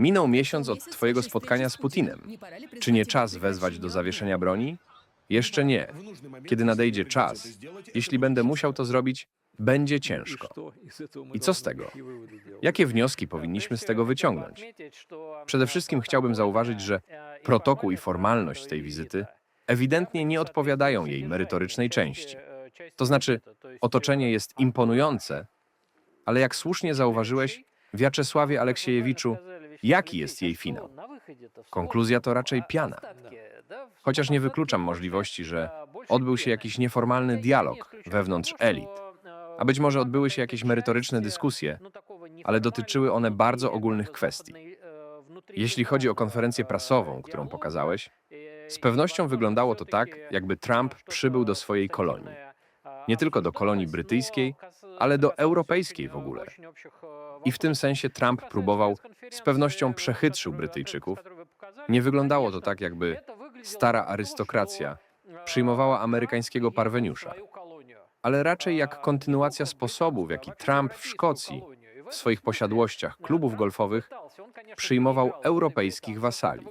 Minął miesiąc od twojego spotkania z Putinem. Czy nie czas wezwać do zawieszenia broni? Jeszcze nie. Kiedy nadejdzie czas, jeśli będę musiał to zrobić, będzie ciężko. I co z tego? Jakie wnioski powinniśmy z tego wyciągnąć? Przede wszystkim chciałbym zauważyć, że protokół i formalność tej wizyty ewidentnie nie odpowiadają jej merytorycznej części. To znaczy, otoczenie jest imponujące, ale jak słusznie zauważyłeś, Wiaczesławie Aleksiejewiczu, jaki jest jej finał? Konkluzja to raczej piana. Chociaż nie wykluczam możliwości, że odbył się jakiś nieformalny dialog wewnątrz elit, a być może odbyły się jakieś merytoryczne dyskusje, ale dotyczyły one bardzo ogólnych kwestii. Jeśli chodzi o konferencję prasową, którą pokazałeś, z pewnością wyglądało to tak, jakby Trump przybył do swojej kolonii. Nie tylko do kolonii brytyjskiej, ale do europejskiej w ogóle. I w tym sensie Trump próbował, z pewnością przechytrzył Brytyjczyków. Nie wyglądało to tak, jakby stara arystokracja przyjmowała amerykańskiego parweniusza, ale raczej jak kontynuacja sposobu, w jaki Trump w Szkocji, w swoich posiadłościach klubów golfowych, przyjmował europejskich wasali.